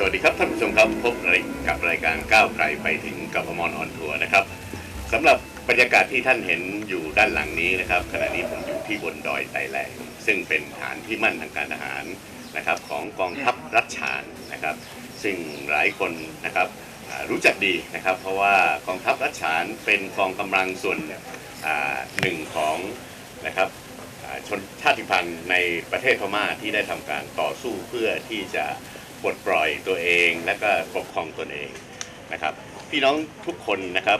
สวัสดีครับท่านผู้ชมครับพบกับรายการก้าวไกลไปถึงกับพมรออนทัวร์นะครับสำหรับบรรยากาศที่ท่านเห็นอยู่ด้านหลังนี้นะครับขณะนี้ผมอยู่ที่บนดอยไตแหลงซึ่งเป็นฐานที่มั่นทางการทหารนะครับของกองทัพรัชฉานนะครับ ซึ่งหลายคนนะครับรู้จักดีนะครับ เพราะว่ากองทัพรัชฉานเป็นกองกำลังส่วนหนึ่งของนะครับชนชาติพันธุ์ในประเทศพม่าที่ได้ทำการต่อสู้เพื่อที่จะ ปลดปล่อยตัวเองและก็ปกครองตนเองนะครับ พี่น้องทุกคนนะครับ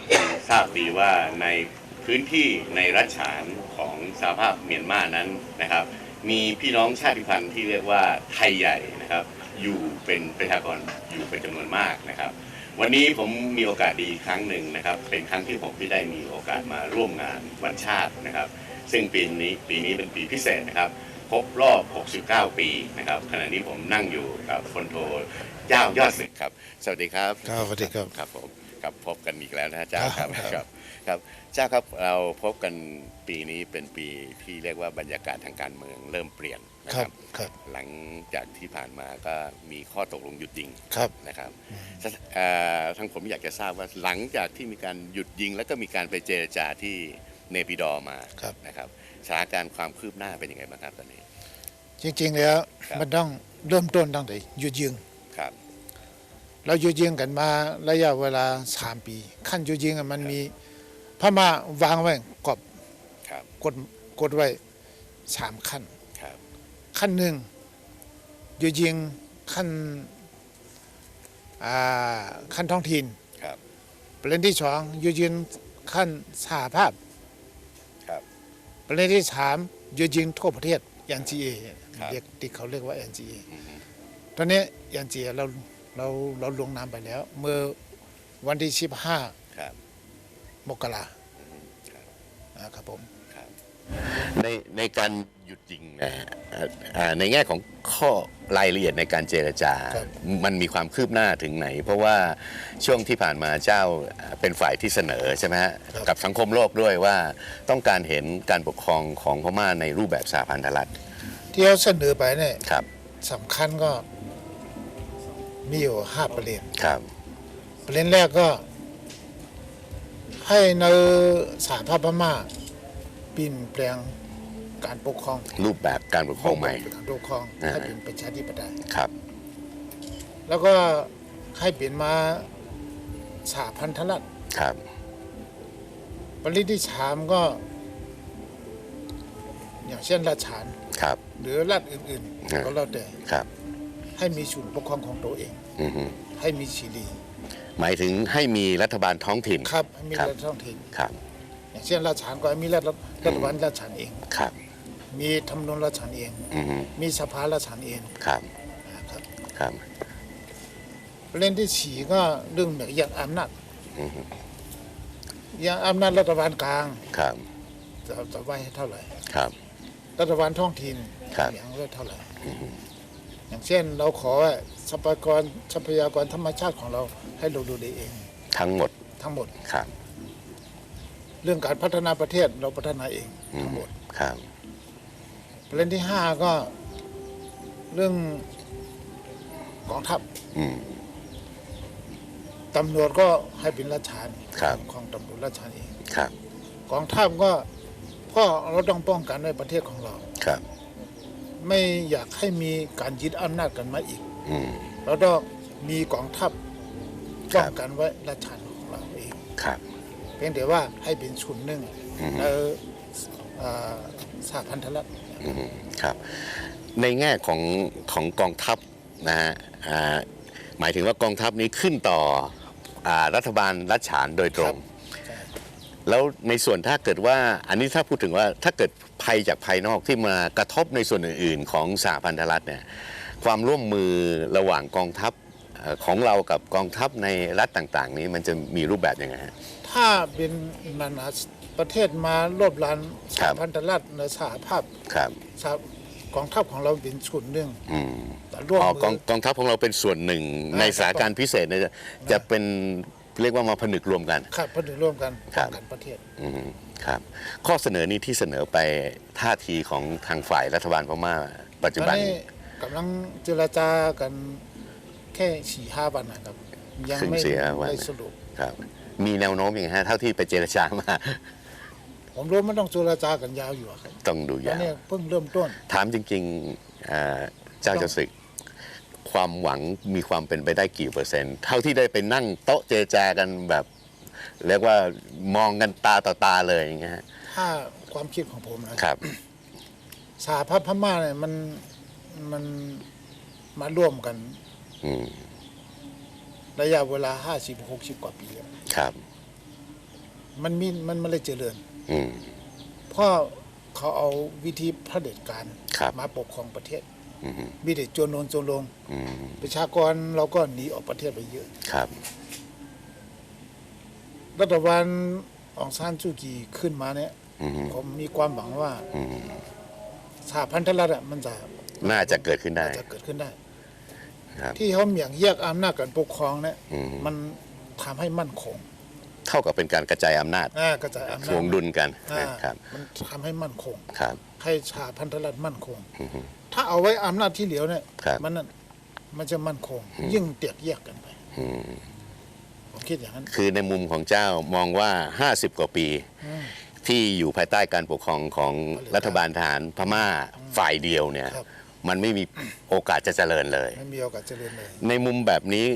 ทราบดีว่าในพื้นที่ในรัชฉานของสหภาพเมียนมานั้นนะครับ มีพี่น้องชาติพันธุ์ที่เรียกว่าไทยใหญ่นะครับ อยู่เป็นประชากรอยู่เป็นจำนวนมากนะครับ วันนี้ผมมีโอกาสดีครั้งหนึ่งนะครับ เป็นครั้งที่ผมที่ได้มีโอกาสมาร่วมงานวันชาตินะครับ ซึ่งปีนี้ปีนี้เป็นปีพิเศษนะครับ ครบรอบ 69 ปีนะครับขณะนี้ผมนั่งอยู่กับพลโทเจ้ายอดศึกครับ สวัสดีครับครับสวัสดีครับครับผมครับพบกันอีกแล้วนะฮะเจ้าครับครับครับครับเจ้าครับเราพบกันปีนี้เป็นปีที่เรียกว่าบรรยากาศทางการเมืองเริ่มเปลี่ยนนะคครัรับบครับหลังจากที่ผ่านมาก็มีข้อตกลงหยุดยิงครับนะครับเอ่อทางผมอยากจะทราบว่าหลังจากที่มีการหยุดยิง แล้วก็มีการไปเจรจาที่เนปิดอร์มาครับนะครับ สถานการณ์ความคืบหน้าเป็นยังไงบ้างครับตอนนี้ จริง ๆ แล้วครับ มันต้องเริ่มต้นตั้งแต่หยุดยิง ครับ เราหยุดยิงกันมาระยะเวลาสามปี ขั้นหยุดยิงอะมันมีพม่าวางไว้กรอบครับ กดกดไว้สามขั้น ครับ ขั้นหนึ่งหยุดยิงขั้นอ่าขั้นท้องถิ่นครับ ประเด็นที่สองหยุดยิงขั้นสหภาพครับ ประเด็นที่สามหยุดยิงทั่วประเทศ NGA ครับเรียกที่เขาเรียกว่า NGA อือฮึตอนนี้ NGA เราเราเราลงนามไปแล้ว เมื่อวันที่15ครับมกราครับอ่าครับผมครับในในการ หยุดยิงนะฮะอ่าอ่าในแง่ของข้อรายละเอียดในการเจรจา มันมีความคืบหน้าถึงไหน เพราะว่าช่วงที่ผ่านมาเจ้าเป็นฝ่ายที่เสนอใช่ไหมฮะกับสังคมโลกด้วยว่าต้องการเห็นการปกครองของพม่าในรูปแบบสหพันธรัฐที่เราเสนอไปเนี่ยครับสำคัญก็มีอยู่ห้าประเด็นครับประเด็นแรกก็ ให้ในสหภาพพม่าเปลี่ยนแปลง การปกครองรูปแบบการปกครองใหม่การปกครองอ่าให้เป็นประชาธิปไตยครับ แล้วก็ให้เปลี่ยนมาสหพันธรัฐครับประเด็นที่สามก็ อย่างเช่นราชฉานครับ หรือรัฐอื่นอ่าๆก็แล้วแต่ครับ ให้มีศูนย์ปกครองของตัวเองอือฮึให้มีชีรีหมายถึงให้มีรัฐบาลท้องถิ่นครับให้มีครับรัฐท้องถิ่นครับ อย่างเช่นราชฉานก็ให้มีรัฐรัฐบาลราชฉานเองครับ มีธรรมนูญราชฉานเอง อือฮึมีสภาราชฉานเองครับนะครับครับประเด็นที่สี่ก็เรื่องแบบอย่างอำนาจอือฮึอย่างอำนาจรัฐบาลกลางครับจะจะไว้ให้เท่าไหร่ ครับ รัฐบาลท้องถิ่นครับ อย่างไว้เท่าไหร่ อือฮึอย่างเช่นเราขอว่าทรัพยากรทรัพยากรธรรมชาติของเราให้เราดูแลเอง ทั้งหมดทั้งหมด ครับเรื่องการพัฒนาประเทศเราพัฒนาเองอืทั้งมหมดครับ ประเด็นที่ห้าก็เรื่องกองทัพอืม ตำรวจก็ให้เป็นราชการครับ ของตำรวจราชการเองครับ กองทัพก็พ่อเราต้องป้องกันในประเทศของเรา ครับ ไม่อยากให้มีการยึดอำนาจกันมาอีก อืม เราต้องมีกองทัพครัป้บองกันไว้ราชการของเราเอง ครับ เพียงแต่ว่าให้เป็นชุนหนึ่งอืมในเอ่อสหพันธรัฐ อืมครับ ในแง่ของของกองทัพนะฮะอ่าหมายถึงว่ากองทัพนี้ขึ้นต่ออารัฐบาลรัฐฉานโดยตรงใช่แล้วในส่วนถ้าเกิดว่าอันนี้ถ้าพูดถึงว่าถ้าเกิดภัยจากภายนอกที่มากระทบในส่วนอื่น ๆ ของสหพันธรัฐเนี่ยความร่วมมือระหว่างกองทัพเอ่อของเรากับกองทัพในรัฐต่าง ๆ นี้มันจะมีรูปแบบยังไงฮะ ถ้าเป็นนานา ประเทศมารวบรันสครัหบพันธรัฐในสหภาพครับสหกองทัพของเราเป็นชุนหนึ่งอืมแต่ร่วมอ๋อมืกองกองทัพของเราเป็นส่วนหนึ่งอ่าในสถานการณ์พิเศษเนี่ยจะจะเป็นเรียกว่ามาผนึกรวมกัน ขับพนึกร่วมกันครัป้อบงกันประเทศ อืมครับ ข้อเสนอนี้ที่เสนอไปท่าทีของทางฝ่ายรัฐบาลพม่าปัจตจุอนบัน นี้กำลังเจรจากันแค่สี่ห้าวันนะครับ ยังครึ่งไม่สี่ห้าวัน ได้สรุป ครับ มีแนวโน้มอย่างไงฮะเท่าที่ไปเจรจามา ผมรู้มันต้องเจรจากันยาวอยู่อะครับต้องดูตอนยาวนี้เพิ่งเริ่มต้น ถามจริงๆเอ่อเจ้าเจะศึก ความหวังมีความเป็นไปได้กี่เปอร์เซ็นต์ เท่าที่ได้ไปนั่งโต๊ะเจรจากันแบบ เรียกว่ามองกันตาต่อตาเลยอย่างเงี้ยฮะถ้าความคิดของผมนะ ครับ สหภาพพม่าเนี่ยมันมันมาร่วมกันอืมระยะเวลาห้าสิบหกสิบกว่าปีแล้วครับ มันมีมันไม่ได้เจริญ อืมเพราะเขาเอาวิธีเผด็จการครับ มาปกครองประเทศ อืมมีแต่โจรโนนโจรลง อืมประชากรเราก็หนีออกประเทศไปเยอะ ครับ รัฐบาลอองซานซูกีขึ้นมาเนี่ย อืมผมมีความหวังว่าอืมสหพันธรัฐอะมันจะน่าจะเกิดขึ้นได้จะเกิดขึ้นได้ ครับ ที่เขาเหมี่ยงแยกอำนาจการปกครองเนี่ยอืม มันทำให้มั่นคง เท่ากับเป็นการกระจายอำนาจอ่ากระจายอำทนาจวงดุลกันอ่านะครับมันทำให้มั่นคง ครับ ให้สหพันธรัฐมั่นคงอืมถ้าเอาไว้อำนาจที่เหลียวเนี่ย ครับ มันนั่นมันจะมั่นคง ยิ่งเตียกแยกกันไปอืมผมคิดอย่างนั้น คือในมุมของเจ้ามองว่า 50 กว่าปีอืมที่อยู่ภายใต้การปกครองของรัฐบาลทหารพม่าฝ่ายเดียวเนี่ย ครับ มันไม่มีโอกาสจะเจริญเลย ไม่มีโอกาสเจริญเลย ในมุมแบบนี้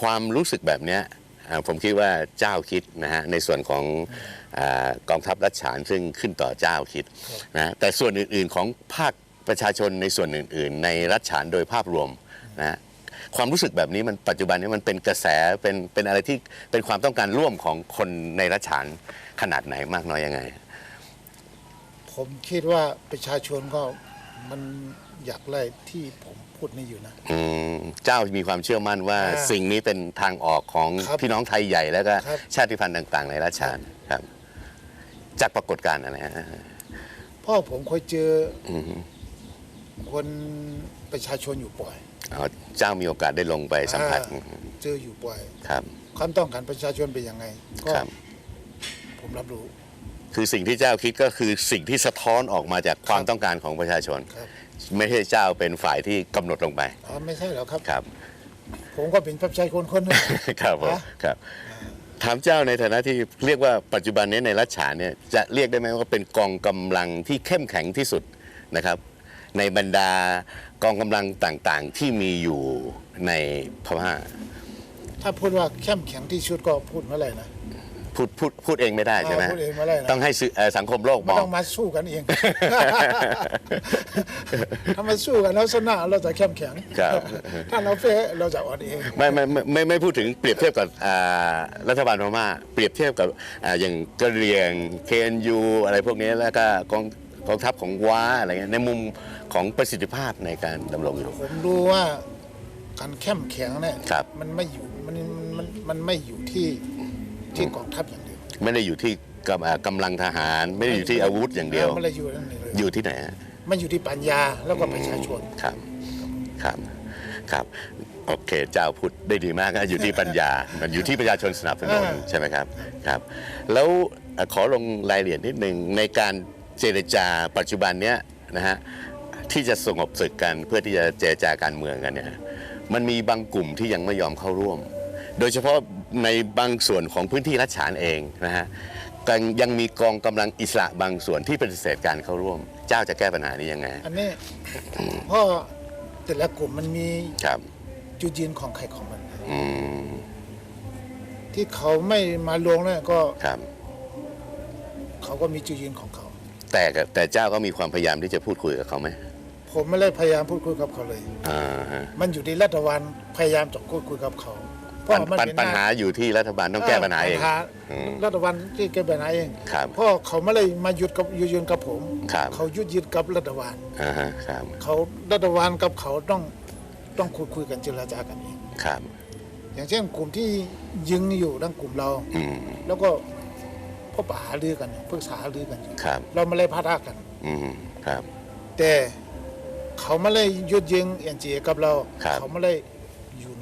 ความรู้สึกแบบเนี้ยอ่า ผมคิดว่าเจ้าคิดนะฮะในส่วนของอากองทัพรัชฉานซึ่งขึ้นต่อเจ้าคิดนะแต่ส่วนอื่นๆของภาคประชาชนในส่วนอื่น ๆ ในรัชฉานโดยภาพรวมนะฮะความรู้สึกแบบนี้มันปัจจุบันนี้มันเป็นกระแสเป็นเป็นอะไรที่เป็นความต้องการร่วมของคนในรัชฉานขนาดไหนมากน้อยยังไง ผมคิดว่าประชาชนก็มันอยากไล่ที่ผม พูดนี่อยู่นะ อืมเจ้ามีความเชื่อมั่นว่าอ่าสิ่งนี้เป็นทางออกของครับพี่น้องไทยใหญ่แล้วก็ครับ ชาติพันธุ์ต่าง ๆ ในรัชฉานครับ จากปรากฏการณ์อะไรฮะเพ่อผมเคยเจออืมคนประชาชนอยู่บ่อยเอาเจ้ามีโอกาสได้ลงไปสัมผัสอ่าเจออยู่บ่อย ครับ ความต้องการประชาชนเป็นยังไง ก็ครับ ผมรับรู้ คือสิ่งที่เจ้าคิดก็คือสิ่งที่สะท้อนออกมาจากความต้องการของประชาชน ครับ ไม่ใช่เจ้าเป็นฝ่ายที่กำหนดลงไปอ๋อไม่ใช่หรอกครับ ครับ ผมก็เป็นประชาชนคนหนึง ครับผมฮะ ครับถามเจ้าในฐานะที่เรียกว่าปัจจุบันนี้ในรัชฉานเนี่ยจะเรียกได้ไหมว่าเป็นกองกำลังที่เข้มแข็งที่สุดนะครับ ในบรรดากองกำลังต่างๆ ที่มีอยู่ในพม่าถ้าพูดว่าเข้มแข็งที่สุดก็พูดเมื่อไหร่นะ พูดพูดพูดเองไม่ได้ใช่ไหมพูดเองไม่ได้นะ ต้องให้สื่อเอ่อสังคมโลกมไม่อง ต้องมาสู้กันเอง ถ้ามาสู้กันแล้วชนะเราจะเข้มแข็งครับ ถ้าเราแพ้เราจะอ่อนเอง ไม่ไม่ไม่ไม่ไม่พูดถึงเปรียบเทียบกับอ่ารัฐบาลพม่าเปรียบเทียบกับอ่าอย่างกะเหรียง KNU อะไรพวกนี้แล้วก็กองกองทัพของว้าอะไรเงี้ยในมุมของประสิทธิภาพในการดำรงอยู่ ผมรู้ว่าการเข้มแข็งเนี่ยครับ มันไม่อยู่มันมันมันไม่อยู่ที่ ที่กองทัพอย่างเดียวไม่ได้อยู่ที่กำอ่ากำลังทหาร ไม่ได้อยู่ที่อาวุธอย่างเดียวไม่ได้อยู่นั่นเลยอยู่ที่ไหนฮะมันอยู่ที่ปัญญาแล้วก็ประชาชน ครับครับครับโอเคเจ้าพูดได้ดีมากนะอยู่ที่ปัญญา มันอยู่ที่ประชาชนสนับสนุนอ่าใช่ไหมครับครับ แล้วเอ่อขอลงรายละเอียดนิดหนึ่งในการเจรจาปัจจุบันเนี้ยนะฮะที่จะสงบศึกกันเพื่อที่จะเจรจาการเมืองกันเนี่ยมันมีบางกลุ่มที่ยังไม่ยอมเข้าร่วม โดยเฉพาะ ในบางส่วนของพื้นที่รัฐฉานเองนะฮะก็ยังมีกองกำลังอิสระบางส่วนที่ปฏิเสธการเข้าร่วม เจ้าจะแก้ปัญหานี้ยังไง อันนี้เพราะแต่ละกลุ่มมันมีครับจุดยืนของใครของมันอืมที่เขาไม่มาลงเนี่ยก็ครับเขาก็มีจุดยืนของเขา แต่ก็แต่เจ้าก็มีความพยายามที่จะพูดคุยกับเขาไหมผมไม่ได้พยายามพูดคุยกับเขาเลยอ่าฮะมันอยู่ที่รัฐบาลพยายามจะพูดคุยกับเขาเพปัราะญมันปัญเป็นปัญหาอยู่ที่รัฐบาลต้องแก้ปัญหาเองปัญหาอืมรัฐบาลที่แก้ปัญหาเองครับเพราะเขาไม่ได้มาหยุดกับยืนกับผมครับเขายุดยืนกับรัฐบาลอ่าฮะครับเขารัฐบาลกับเขาต้องต้องคุยคุยกันเจรจากันเองครับอย่างเช่นกลุ่มที่ยิงอยู่ดังกลุ่มเราอืมแล้วก็พบปะหารือกันปรึกษาหารือกันอยู่ครับเราไม่ได้พาทากันอืมครับแต่เขาไม่ได้ยุดยิงเอ็นจีกับเราครับเขาไม่ได้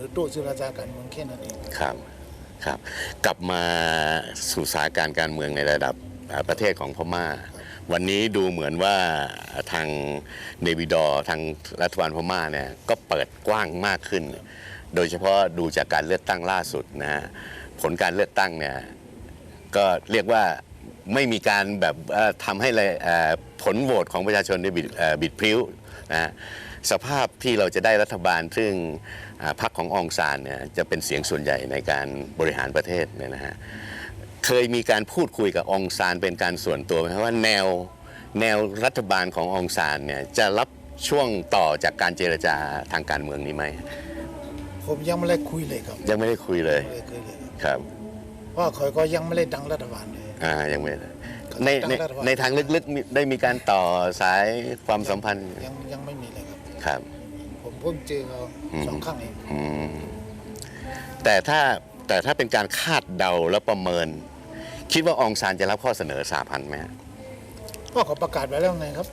อยู่ในโต๊ะเจรจากันเมืองแค่นั้นเองครับครับ กลับมาสู่สถานการการเมืองในระดับประเทศของพม่า วันนี้ดูเหมือนว่าทางเนวิดอร์ทางรัฐบาลพม่าเนี่ยก็เปิดกว้างมากขึ้น โดยเฉพาะดูจากการเลือกตั้งล่าสุดนะฮะผลการเลือกตั้งเนี่ยก็เรียกว่าไม่มีการแบบทำให้เลยผลโหวตของประชาชนได้บิดเอ่อบิดพริ้วนะฮะ สภาพที่เราจะได้รัฐบาล ซึ่งอ่าพรรคขององซานเนี่ยจะเป็นเสียงส่วนใหญ่ในการบริหารประเทศเนี่ยนะฮะเคยมีการพูดคุยกับองซานเป็นการส่วนตัวไหมครับว่าแนวแนวรัฐบาลขององซานเนี่ยจะรับช่วงต่อจากการเจรจาทางการเมืองนี้ไหมผมยังไม่ได้คุยเลยครับ ยังไม่ได้คุยเลยไม่ได้คุยเลยครับเพราะเขาก็ยังไม่ได้ดังรัฐบาลเลยอ่ายังไม่ได้เขาในตั้งในรัฐบาลในทางลึกๆมีได้มีการต่อสายความสัมพันธ์ยังยังไม่มีเลย ครับครับ ผมเพิ่งเจอเขาอืมสองครั้งเองอืมแต่ถ้าแต่ถ้าเป็นการคาดเดาและประเมิน คิดว่าองซานจะรับข้อเสนอสาพันธ์ไหมฮะเพราะเขาประกาศไว้แล้วไงครับ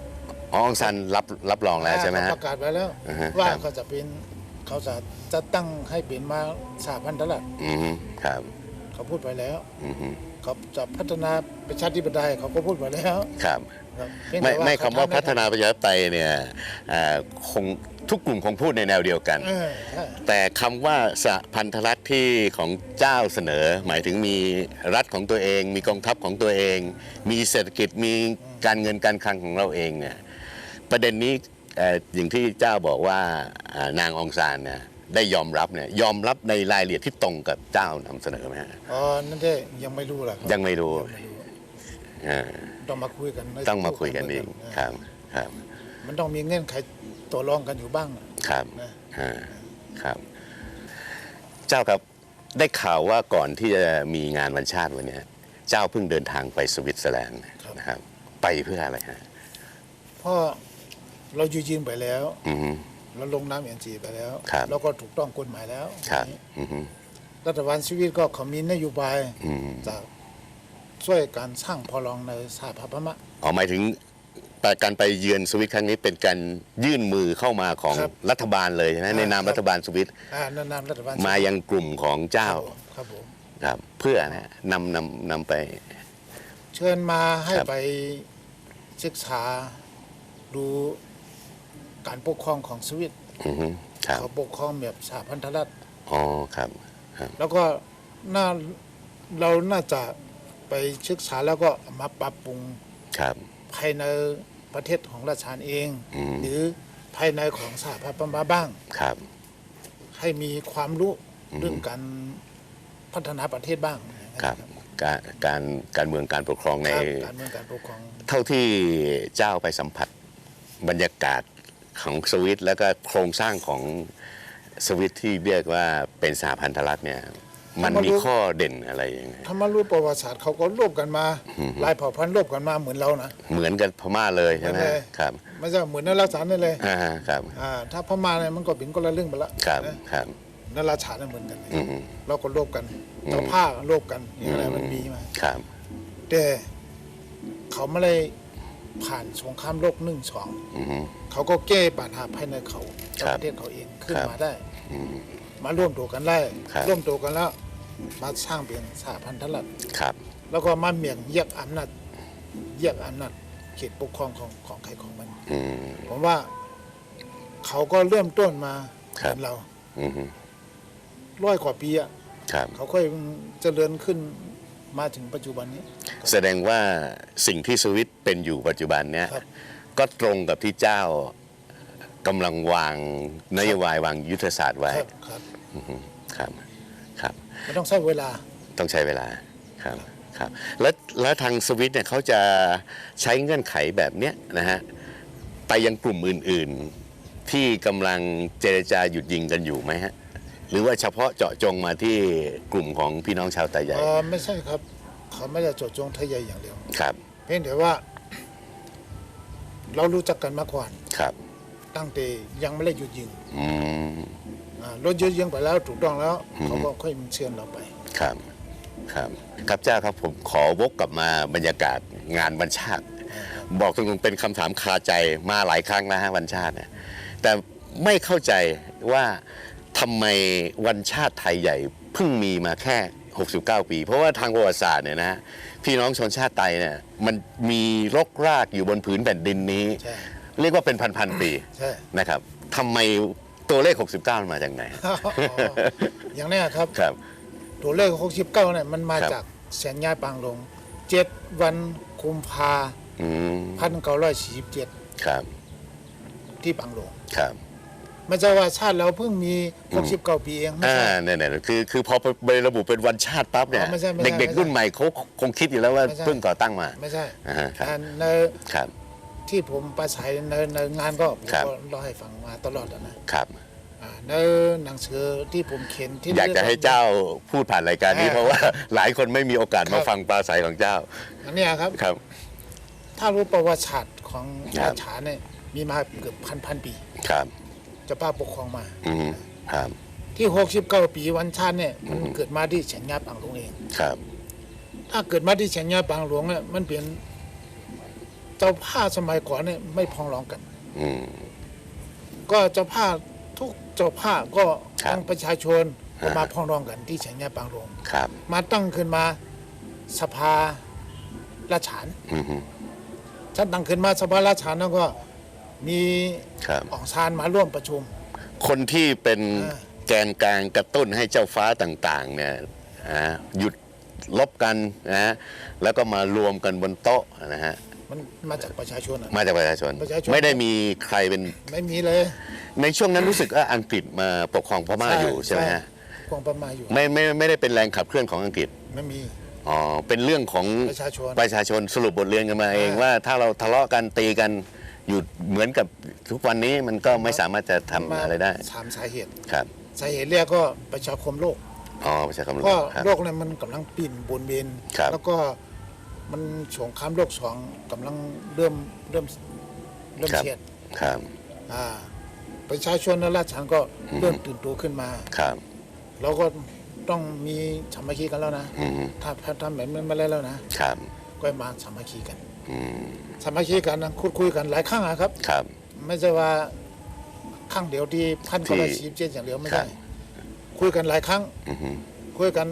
อ๋อองซานรับรับรองแล้วใช่ไหมเขาฮะประกาศไว้แล้ว อ่าฮะว่าครับ เขาจะเป็นเขาจะจะตั้งให้เป็นมาสาพันธรัฐอืมครับเขาพูดไปแล้ว อืมเขาจะพัฒนาประชาธิปไตยเขาก็พูดไปแล้ว ครับครับเพียง ไม่แต่ไม่คำว่าเขพัฒทำนาประชาธิปไตยเนี่ยอ่าคงทุกกลุ่มคงพูดในแนวเดียวกันเออใช่แต่คำว่าสหพันธรัฐที่ของเจ้าเสนอ หมายถึงมีรัฐของตัวเอง มีกองทัพของตัวเอง มีเศรษฐกิจมีการเงินการคลังของเราเองเนี่ยประเด็นนี้เอ่ออย่างที่เจ้าบอกว่าอ่านางองซานเนี่ยได้ยอมรับเนี่ยยอมรับในรายละเอียดที่ตรงกับเจ้านำเสนอไหมฮะอ๋อนั่นได้ยังไม่รู้ล่ะครับยังไม่รู้ยังไม่รู้อ่า ต้องมาคุยกันในต้องมาคุยกันเองเออครับครับมันต้องมีเงื่อนไขต่อรองกันอยู่บ้างครับนะอ่าครับ เจ้าครับได้ข่าวว่าก่อนที่จะมีงานวันชาติวันเนี้ยเจ้าเพิ่งเดินทางไปสวิตเซอร์แลนด์นะครับ ไปเพื่ออะไรฮะเพราะเราอยู่ยืนไปแล้วอืมเราลงน้ำเอ็นจีไปแล้วครับแล้วก็ถูกต้องกฎหมายแล้วครับอืมรัฐบาลชีวิตก็เขามีนโยบายอืมจะ ช่วยการสร้างพลองในสหภาพพม่า อ๋อหมายถึงแต่การไปเยือนสวิตครั้งนี้เป็นการยื่นมือเข้ามาของครับรัฐบาลเลยใช่ไหมอ่าในนามครับ รัฐบาลสวิตอ่านั่นนามรัฐบาลมายังกลุ่มของเจ้าครับผม ครับเพื่อนะฮะนำนำนำไป เชิญมาให้ครับ ไปศึกษาดูการปกครองของสวิตอืมครับเขาปกครองแบบสหพันธรัฐ อ๋อครับ แล้วก็น่าเราน่าจะ ไปศึกษาแล้วก็เอามาปรับปรุงครับ ภายในประเทศของราชาญเอง อืม หรือภายในของสหภาพพม่าบ้าง ครับ ให้มีความรู้อืมเรื่องการพัฒนาประเทศบ้างครับ การการการเมืองการปกครองใน ครับการเมืองการปกครอง เท่าที่เจ้าไปสัมผัสบรรยากาศของสวิต แล้วก็โครงสร้างของสวิตที่เรียกว่าเป็นสหพันธรัฐเนี่ย มันมีข้อเด่นอะไรยังไงถ้ามารู้ประวัติศาสตร์เขาก็รวบกันมาหลายเผ่าพันธุ์รวบกันมาเหมือนเรานะเหมือนกับพม่าเลยใช่ไหมเหมือนเลยครับไม่ใช่เหมือนนราชาญนี่เลยอ่าครับอ่าถ้าพม่าเนี่ยมันก็เป็นคนละเรื่องไปละครับนะครับนราชาญเนี่ยเหมือนกันอืมเราก็รวบกันอืมเต่าผ้ารวบกันอย่างไรมันมีมาครับแต่เขาไม่ได้ผ่านสงครามโลกหนึ่งสองอืมเขาก็แก้ปัญหาภายในเขาครับประเทศเขาเองขึ้นครับมาได้อืมมาร่วมตัวกันได้ครับร่วมตัวกันแล้ว มาสร้างเป็นสหพันธรัฐครับ แล้วก็มาเมียงแยกอำนาจแยกอำนาจเขตปกครองของของใครของมัน อืม ผมว่าเขาก็เริ่มต้นมาครับเหมือนเราอืมร้อยกว่าปีอะครับ เขาค่อยเจริญขึ้นมาถึงปัจจุบันนี้ แสดงว่าสิ่งที่สวิตเป็นอยู่ปัจจุบันเนี้ยครับ ก็ตรงกับที่เจ้ากำลังวางนโยบายวางยุทธศาสตร์ไว้ครับครับ อืมครับครับ มันต้องใช้เวลา ต้องใช้เวลาครับครับแล้วแล้วทางสวิตเนี่ยเขาจะใช้เงื่อนไขแบบเนี้ยนะฮะไปยังกลุ่มอื่น ๆ ที่กำลังเจรจาหยุดยิงกันอยู่ไหมฮะ หรือว่าเฉพาะเจาะจงมาที่กลุ่มของพี่น้องชาวไตใหญ่เออไม่ใช่ครับ เขาไม่ได้เจดจงไทยใหญ่อย่างเดียว ครับเพียงแต่ว่า เรารู้จักกันมาก่อนครับตั้งแต่ยังไม่ได้หยุดยิง อืม อ่าเราหยุดยิงไปแล้วถูกต้องแล้วอืมเขาก็ค่อยเชิญเราไปครับครับครับเจ้าครับผมขอวกกลับมาบรรยากาศงานวันชาติ บอกตรงๆเป็นคำถามคาใจมาหลายครั้งแล้วฮะวันชาติเนี่ยแต่ไม่เข้าใจว่าทำไมวันชาติไทยใหญ่เพิ่งมีมาแค่ 69 ปี เพราะว่าทางประวัติศาสตร์เนี่ยนะฮะพี่น้องชนชาติไทยเนี่ยมันมีรกรากอยู่บนผืนแผ่นดินนี้ใช่เรียกว่าเป็นพันๆปีใช่นะครับทำไม ตัวเลข 69 มันมาจากไหนอ๋ออย่างนี้ครับ ครับ ตัวเลข 69เนี่ยมันมาครับ จากแสนย้ายปางลงเจ็ดวันกุมภาอืมพันเก้าร้อยสี่สิบเจ็ดครับ ที่ปางลงครับ ไม่ใช่ว่าชาติเราเพิ่งมี 69 ปีเองไม่อ่าใช่ เนี่ยเนี่ยคือ คือพอไประบุเป็นวันชาติปั๊บเนี่ย อ๋อไม่ใช่ไม่ใช่เด็ก ไม่ใช่ๆ รุ่นใหม่เขาคงคิดอยู่แล้วว่าไม่ใช่ เพิ่งก่อตั้งมา ไม่ใช่อ่าฮะครับอ่าใน ครับ ที่ผมประสายในในงานก็ผมครับ ก็เล่าให้ฟังมาตลอดอะนะครับ อ่าในหนังสือที่ผมเขียนที่ อยากจะให้เจ้าพูดผ่านรายการนี้อ่าเพราะว่าหลายคนไม่มีโอกาสครัมาบฟังปราศัยของเจ้าอันเนี้ยครับ ครับ ถ้ารู้ประวัติศาสตร์ของครัราบชาเนี่ยมีมาเกือบพันพันปี ครับเจะป้าปกครองมา อืมครับที่ 69 ปีวันชาติเนี่ยมันเกิดมาที่เฉียนยาปางหลวงเอง ครับถ้าเกิดมาที่เฉียนยาปางหลวงเนี่ยมันเป็น เจ้าผ้าสมัยก่อนเนี่ยไม่พ้องร้องกัน อืม ก็เจ้าผ้าทุกเจ้าผ้าก็ครับทั้งประชาชนก็อ่ามาพ้องร้องกันที่เฉียนยาปางหลวงครับ มาตั้งขึ้นมาสภาราชฉานอืมฮึฉันตั้งขึ้นมาสภาราชฉานแล้วก็มีครับ อองซานมาร่วมประชุม คนที่เป็นอ่าแกนกลางกระตุ้นให้เจ้าฟ้าต่างๆเนี่ยอ่าหยุดลบกันนะฮะแล้วก็มารวมกันบนโต๊ะนะฮะ มันมาจากประชาชนอะ มาจากประชาชน ประชาชน ไม่ได้มีใครเป็นไม่มีเลยในช่วงนั้นรู้สึกว่าอังกฤษมาปกครองพม่าอยู่ใช่ไหมฮะกองประมาอยู่ไม่ไม่ไม่ได้เป็นแรงขับเคลื่อนของอังกฤษไม่มี อ๋อเป็นเรื่องของประชาชนประชาชนสรุปบทเรียนกันมาเองอ่าว่าถ้าเราทะเลาะกันตีกันอยู่เหมือนกับทุกวันนี้มันก็ไม่สามารถจะทำมาอะไรได้สามสาเหตุครับสาเหตุแรกก็ประชาคมโลกอ๋อประชาคมโลก็กครับ โลกเนี่ยมันกำลังปิ่นบนเบนครับ แล้วก็ มันสงครามโลกสองกำลังเริ่มเริ่มเริ่มครับ เสียดครับ อ่าประชาชนและราชการก็เริ่มตื่นตัวขึ้นมา ครับเราก็ต้องมีสามัคคีกันแล้วนะ อืมถ้าถ้าทำแบบนั้นมาแล้วแล้วนะ ครับก็มาสามัคคีกัน อืมสามัคคีกันนะคุยคุยกันหลายครั้งอะครับ ครับ ไม่ใช่ว่าครั้งเดียวที่พันที่เก้าร้อยสี่สิบเจ็ดอย่างเดียวไม่ครัใช่บคุยกันหลายครั้ง อือฮึคุยกัน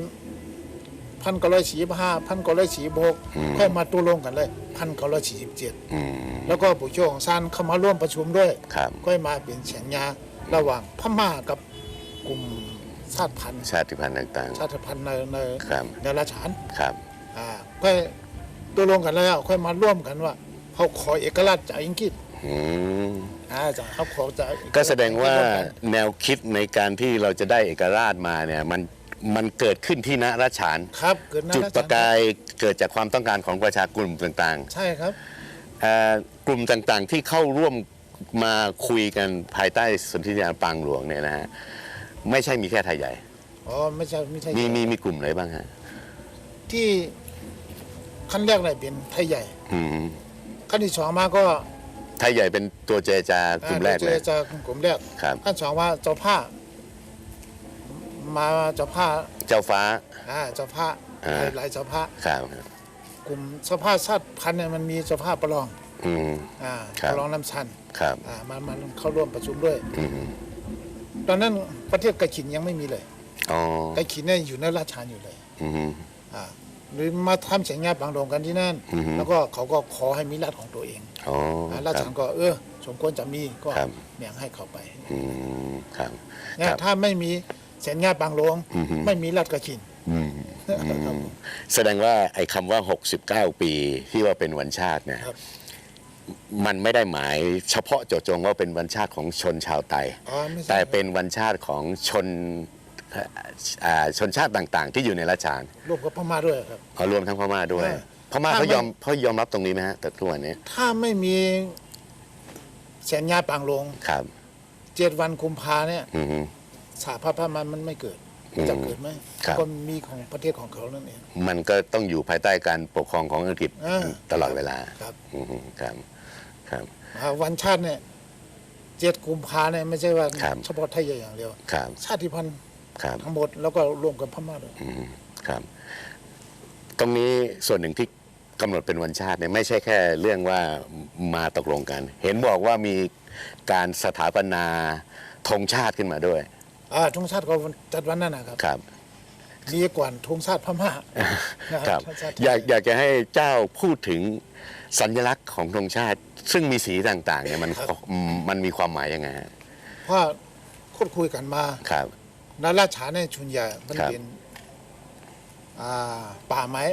พันเก้าร้อยสี่ห้าพันเก้าร้อยสี่หกอืมค่อยมาตัวลงกันเลยพันเก้าร้อยสี่สิบเจ็ดอืมแล้วก็ผู้ช่วยของซานเข้ามาร่วมประชุมด้วยครับก็มาเป็นสัญญาระหว่างพม่ากับกลุ่มชาติพันธุ์ชาติพันธุ์ต่างชาติพันธุ์ในในๆครับในราชฉานครับอ่าค่อยตัวลงกันแล้วค่อยมาร่วมกันว่าเขาขอเอกราชจากอังกฤษอืมอ่าจากเขาขอจากเอราชก็แสดงว่าร่มกันแนวคิดในการที่เราจะได้เอกราชมาเนี่ยมัน มันเกิดขึ้นที่ณราชฉานครับเกิดหน้าจุดราชประกายเกิดจากความต้องการของประชากลุ่มต่างใช่ครับ ๆเอ่อกลุ่มต่างๆที่เข้าร่วมมาคุยกันภายใต้สนธิญาณปางหลวงเนี่ยนะฮะไม่ใช่มีแค่ไทยใหญ่ อ๋อไม่ใช่ไม่ใช่มีมีมีกลุ่มไหนบ้างฮะที่ขั้นแรกเลยเป็นไทยใหญ่อืมขั้นที่สองมาก็ไทยใหญ่เป็นตัวเจรจากลุ่มแรกเลยอ่าจากกลุ่มแรกครับ ขั้นสองว่าเจ้าผ้า มาเจ้าผ้าเจ้าฟ้าอ่าเจ้าผ้าอ่าหลายเจ้าผ้าครับกลุ่มเจ้าผ้าชาติพันธุ์เนี่ยมันมีเจ้าผ้าประลองอืมอ่าครับประลองน้ำชันครับอ่ามันมันเข้าร่วมประชุมด้วยอืมตอนนั้นประเทศกระขินยังไม่มีเลยอ๋อกระขินเนี่ยอยู่ในราชานอยู่เลยอืมอ่าหรือมาทำสัญญาบางดงกันที่นั่นอือฮึแล้วก็เขาก็ขอให้มีรัฐของตัวเองอ๋ออ่าคราชรับการก็เออสมควรจะมีก็ครับแบ่งให้เขาไปอืมครับเนี่ยครับถ้าไม่มี สัญญาบางหลวงอือฮึไม่มีรัฐกระขินอืมอืมแสดงว่าไอ้คำว่า 69 ปีที่ว่าเป็นวันชาติเนี่ยครับมันไม่ได้หมายเฉพาะเจาะจงว่าเป็นวันชาติของชนชาวไตอ๋อไม่ใช่แต่เป็นวันชาติของชนเอ่ออ่าชนชาติต่างๆ ที่อยู่ในราชานรวมกับพม่าด้วยครับเอารวมทั้งพม่าด้วยเออพม่าถ้าเขาไม่ยอมเขายอมรับตรงนี้ไหมฮะแต่ทุกวันนี้ ถ้าไม่มีสัญญาบางหลวงครับเจ็ดวันกุมภาเนี่ยอืม สหภาพพม่ามันไม่เกิดมันจะเกิดไหมครับ ก็มีของประเทศของเขานั่นเอง มันก็ต้องอยู่ภายใต้การปกครองของอังกฤษเออตลอดเวลาครับอืมครับครับ อ่าวันชาติเนี่ยเจ็ดกุมภาเนี่ยไม่ใช่ว่าครับ เฉพาะไทยใหญ่อย่างเดียว ครับชาติพันธุ์ครับ ทั้งหมดแล้วก็รวมกับพม่าด้วย อืมครับ ตรงนี้ส่วนหนึ่งที่กำหนดเป็นวันชาติเนี่ยไม่ใช่แค่เรื่องว่ามาตกลงกัน เห็นบอกว่ามีการสถาปนาธงชาติขึ้นมาด้วย อ่าธงชาติก็จัดวันนั้นนะครับครับดีกว่าธงชาติพม่านะครับธงชติไทอยากอยากจะให้เจ้าพูดถึงสัญลักษณ์ของธงชาติ ซึ่งมีสีต่างๆเนี่ยมันครับอืมมันมีความหมายยังไงฮะเพราะพูดคุยกันมาครับนาราชาในชุนยามันครับเป็นอ่าป่าไม้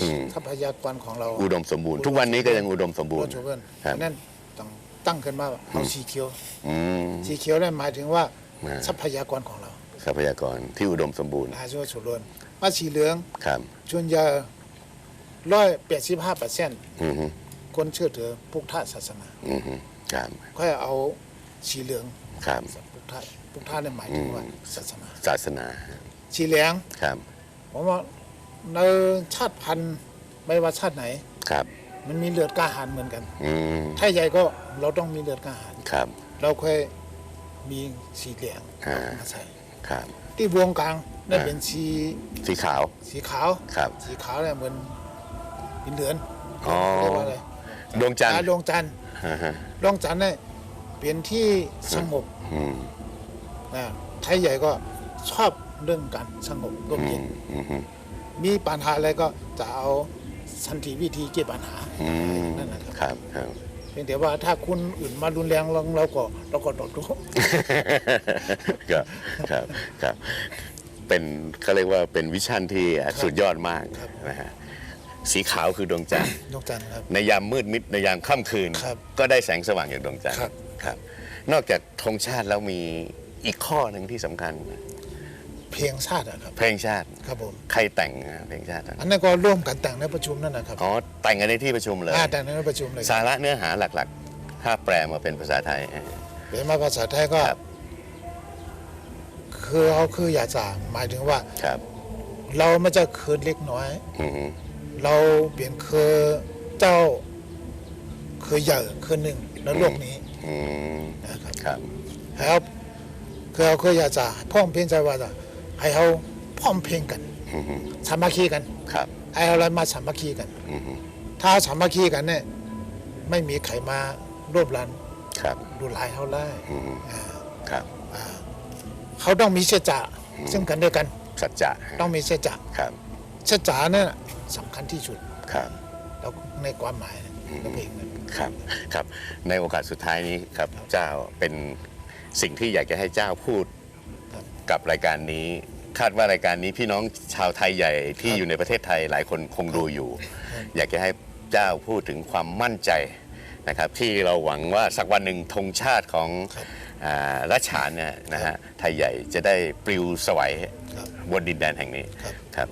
อืมทรัพยากรของเรา อุดมสมบูรณ์ ทุกวันนี้ก็ยังอุดมสมบูรณ์โชเบิลครับนั่นต้องตั้งขึ้นมาว่าเอาสีเขียวอืมสีเขียวนั่นหมายถึงว่าอ่า ทรัพยากรของเราทรัพยากรที่อุดมสมบูรณ์อาชีวสุรวนมาสีเหลืองครับชุนยาร้อยแปดสิบห้าเปอร์เซ็นต์อือฮึคนเชื่อถือพุทธศาสนาอือฮึครับก็เอาสีเหลืองครับพุทธพุทธนั่นหมายถึงว่าอืมศาสนาศาสนาสีเหลืองครับผมว่าในชาติพันธุ์ไม่ว่าชาติไหนครับ มันมีเลือดกล้าหาญเหมือนกัน อืมถ้าใหญ่ก็เราต้องมีเลือดกล้าหาญครับ เราค่อย มีสีเหลืองอ่า มาใส่ ครับ ที่วงกลางนั่นอ่าเป็นสีสีขาว สีขาว ครับ สีขาวเนี่ยเหมือนเป็นเดือนอ๋อ เรียกว่าอะไรดวงจันทร์ อ่าดวงจันทร์อ่าฮะดวงจันทร์เนี่ยเป็นที่สงบอืมนะไทยใหญ่ก็ชอบเรื่องการสงบร่มอืเย็มน อืมฮึมีปัญหาอะไรก็จะเอาสันติวิธีแก้ปัญหาอืมนั่นนะครับ ครับครับ เพียงแต่ว่าถ้าคุณอื่นมารุนแรงเราเราก็เราก็ตดรู้ครับครับครับ เป็นเขาเรียกว่าเป็นวิชั่นที่สุดยอดมากครับนะฮะสีขาวคือดวงจันทร์ดวงจันทร์ครับในยามมืดมิดในยามค่ำคืนครับก็ได้แสงสว่างจากดวงจันทร์ครับครับ นอกจากธงชาติแล้วมีอีกข้อหนึ่งที่สำคัญ เพลงชาติอะครับ เพลงชาติครับผม ใครแต่งนะเพลงชาติอะอันนั้นก็ร่วมกันแต่งในประชุมนั่นนะครับอ๋อแต่งกันในที่ประชุมเลยอ่าแต่งในประชุมเลยสาระเนื้อหาหลักๆ ถ้าแปลมาเป็นภาษาไทยเออเป็นมาภาษาไทยก็ครับคือเขาคืออยากจะหมายถึงว่าครับ เราไม่จะคืนเล็กน้อยอืมฮึเราเปลี่ยนคือเจ้าคือใหญ่คือหนึ่งในโลกนี้อืมนะครับครับแล้วคือเขาคืออยากจะพ่อมเพลงใจว่าจะ ให้เขาพ่อมเพลงกันอืมฮึสามัคคีกันครับให้เอาอะไรมาสามัคคีกัน อืมฮึถ้าสามัคคีกันเนี่ยไม่มีใครมารวบรันครับดูลายเขาไล่อืมฮึอ่าครับเขาต้องมีเสยจะซึ่งกันด้วยกัน สัจจะต้องมีเสยจะครับเสยจะเนี่ยสำคัญที่สุดครับ แล้วในความหมายในเพลงนั้น ครับครับในโอกาสสุดท้ายนี้ครับเจ้าเป็นสิ่งที่อยากจะให้เจ้าพูดครับ กับรายการนี้ คาดว่ารายการนี้พี่น้องชาวไทยใหญ่ที่ครับอยู่ในประเทศไทยหลายคนคงดูอยู่ อยากจะให้เจ้าพูดถึงความมั่นใจนะครับที่เราหวังว่าสักวันหนึ่งธงชาติของครับอ่ารัชฉานเนี่ยนะฮะไทยใหญ่จะได้ปลิวสวัยครับบนดินแดนแห่งนี้ครับครับ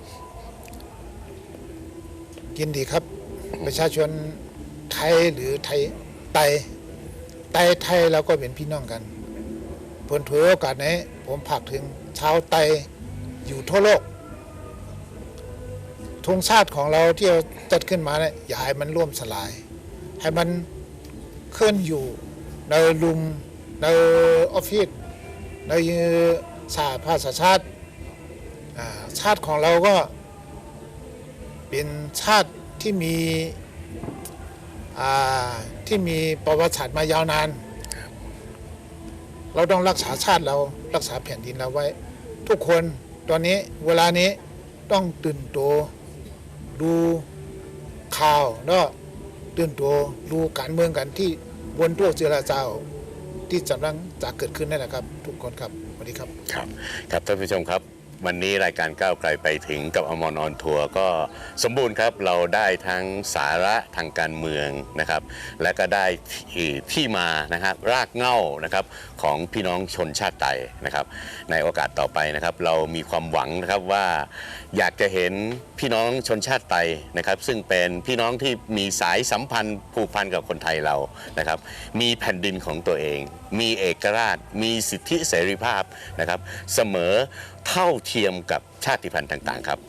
ยินดีครับ ประชาชนไทยหรือไทยไตไตไทยเราก็เป็นพี่น้องกันผลถือโอกาสนี้ผมผากถึงชาวไต อยู่ทั่วโลกธงชาติของเราที่เราจัดขึ้นมาเนี่ยอย่าให้มันร่วมสลาย ให้มันเคลื่อนอยู่ในลุมในออฟฟิศในสาภาษาชาติชาติของเราก็เป็นชาติที่มีที่มีประวัติศาสตร์มายาวนาน เราต้องรักษาชาติเรารักษาแผ่นดินเราไว้ ทุกคน ตอนนี้เวลานี้ต้องตื่นตัวดูข่าวแล้วตื่นตัวดูการเมืองกันที่บนตัวเจราเจ้าที่กำลังจะเกิดขึ้นนั่นแหละครับ ทุกคนครับสวัสดีครับครับครับท่านผู้ชมครับ วันนี้รายการก้าวไกลไปถึงกับอมรออนทัวร์ก็สมบูรณ์ครับเราได้ทั้งสาระทางการเมืองนะครับ และก็ได้ที่ที่มานะครับรากเง้านะครับ ของพี่น้องชนชาติไทยนะครับ ในโอกาสต่อไปนะครับ เรามีความหวังนะครับว่าอยากจะเห็นพี่น้องชนชาติไทยนะครับ ซึ่งเป็นพี่น้องที่มีสายสัมพันธ์ผูกพันกับคนไทยเรานะครับ มีแผ่นดินของตัวเอง มีเอกราช มีสิทธิเสรีภาพนะครับ เสมอเท่าเทียมกับชาติพันธุ์ต่าง ๆ ครับ